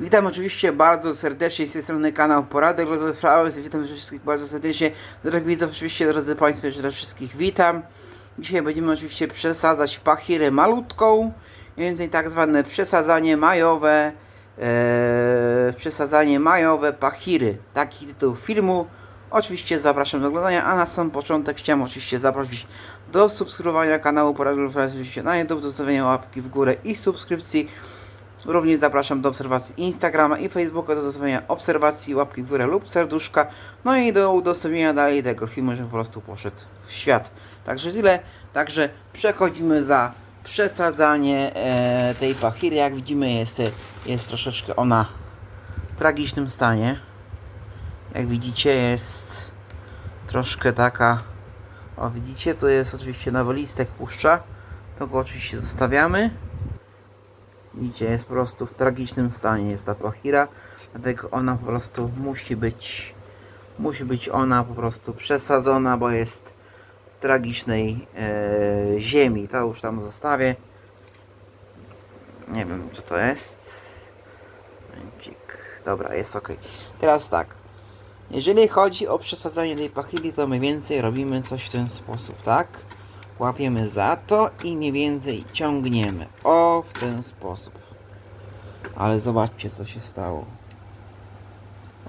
Witam oczywiście bardzo serdecznie z tej strony kanał Poradek Lodowy Flowers. Witam wszystkich bardzo serdecznie. Drogi widzów, oczywiście drodzy Państwo, jeszcze raz wszystkich witam. Dzisiaj będziemy oczywiście przesadzać pachirę malutką, więcej tak zwane przesadzanie majowe, e, przesadzanie majowe pachiry. Taki tytuł filmu. Oczywiście zapraszam do oglądania, a na sam początek chciałem oczywiście zaprosić do subskrybowania kanału Poradek Lodowy Flowers oczywiście na YouTube, zostawienia łapki w górę i subskrypcji. Również zapraszam do obserwacji Instagrama i Facebooka, do zostawienia obserwacji, łapki w górę lub serduszka, no i do udostępnienia dalej tego filmu, żeby po prostu poszedł w świat. Także tyle. Także przechodzimy za przesadzanie e, tej pachiry. Jak widzimy jest, jest troszeczkę ona w tragicznym stanie. Jak widzicie jest troszkę taka, o widzicie, to jest oczywiście nowolistek puszcza. To go oczywiście zostawiamy. Widzicie, jest po prostu w tragicznym stanie jest ta pachira, dlatego ona po prostu musi być, musi być ona po prostu przesadzona, bo jest w tragicznej e, ziemi. To już tam zostawię. Nie wiem, co to jest. Dobra, jest ok. Teraz tak. Jeżeli chodzi o przesadzanie tej pachili, to mniej więcej robimy coś w ten sposób, tak? Łapiemy za to i mniej więcej ciągniemy. O, w ten sposób. Ale zobaczcie, co się stało.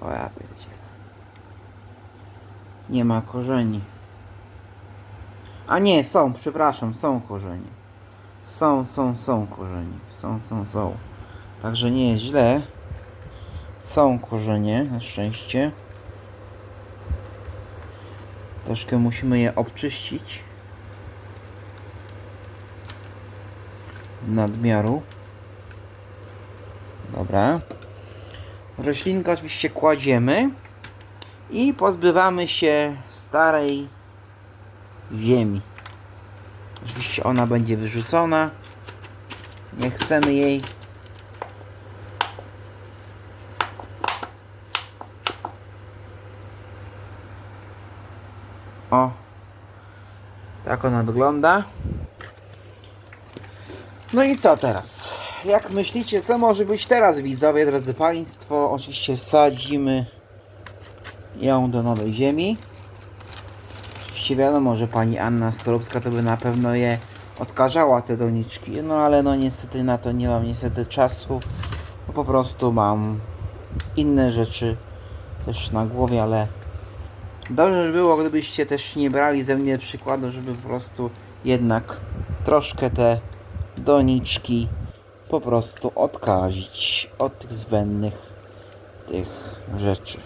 O, ja pierdzie. Nie ma korzeni. A nie, są, przepraszam, są korzenie. Są, są, są korzenie. Są, są, są. Także nie jest źle. Są korzenie, na szczęście. Troszkę musimy je obczyścić. Nadmiaru. Dobra. Roślinkę oczywiście kładziemy i pozbywamy się starej ziemi. Oczywiście ona będzie wyrzucona. Nie chcemy jej O, tak ona wygląda. No i co teraz? Jak myślicie, co może być teraz, widzowie, drodzy Państwo? Oczywiście sadzimy ją do nowej ziemi. Oczywiście wiadomo, że pani Anna Skorupska to by na pewno je odkażała te doniczki, no ale no niestety na to nie mam niestety czasu, bo po prostu mam inne rzeczy też na głowie, ale dobrze by było, gdybyście też nie brali ze mnie przykładu, żeby po prostu jednak troszkę te doniczki po prostu odkazić od tych zbędnych tych rzeczy.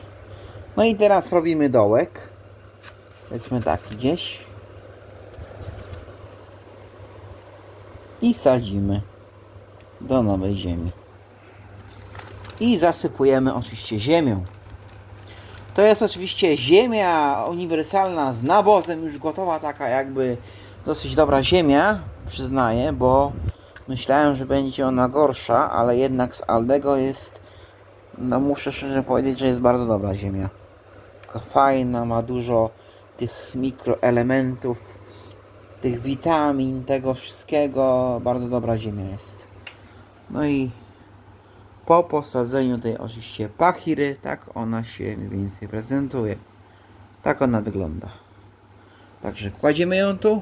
No i teraz robimy dołek. Powiedzmy tak, gdzieś. I sadzimy do nowej ziemi. I zasypujemy oczywiście ziemią. To jest oczywiście ziemia uniwersalna z nawozem, już gotowa, taka jakby dosyć dobra ziemia, przyznaję, bo myślałem, że będzie ona gorsza, ale jednak z Aldego jest, no muszę szczerze powiedzieć, że jest bardzo dobra ziemia. Taka fajna, ma dużo tych mikroelementów, tych witamin, tego wszystkiego. Bardzo dobra ziemia jest. No i po posadzeniu tej oczywiście pachiry, tak ona się mniej więcej prezentuje. Tak ona wygląda. Także kładziemy ją tu.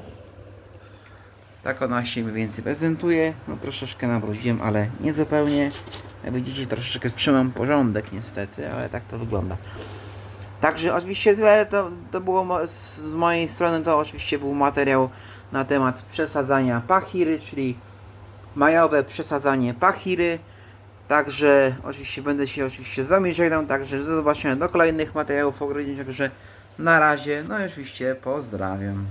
Tak ona się mniej więcej prezentuje. No troszeczkę nabrudziłem, ale nie zupełnie. Jak widzicie, troszeczkę trzymam porządek niestety, ale tak to wygląda. Także oczywiście tyle to, to było z z mojej strony, to oczywiście był materiał na temat przesadzania pachiry, czyli majowe przesadzanie pachiry. Także oczywiście będę się oczywiście z Wami żegnał, także do zobaczenia do kolejnych materiałów ogrodzie, także na razie, no i oczywiście pozdrawiam.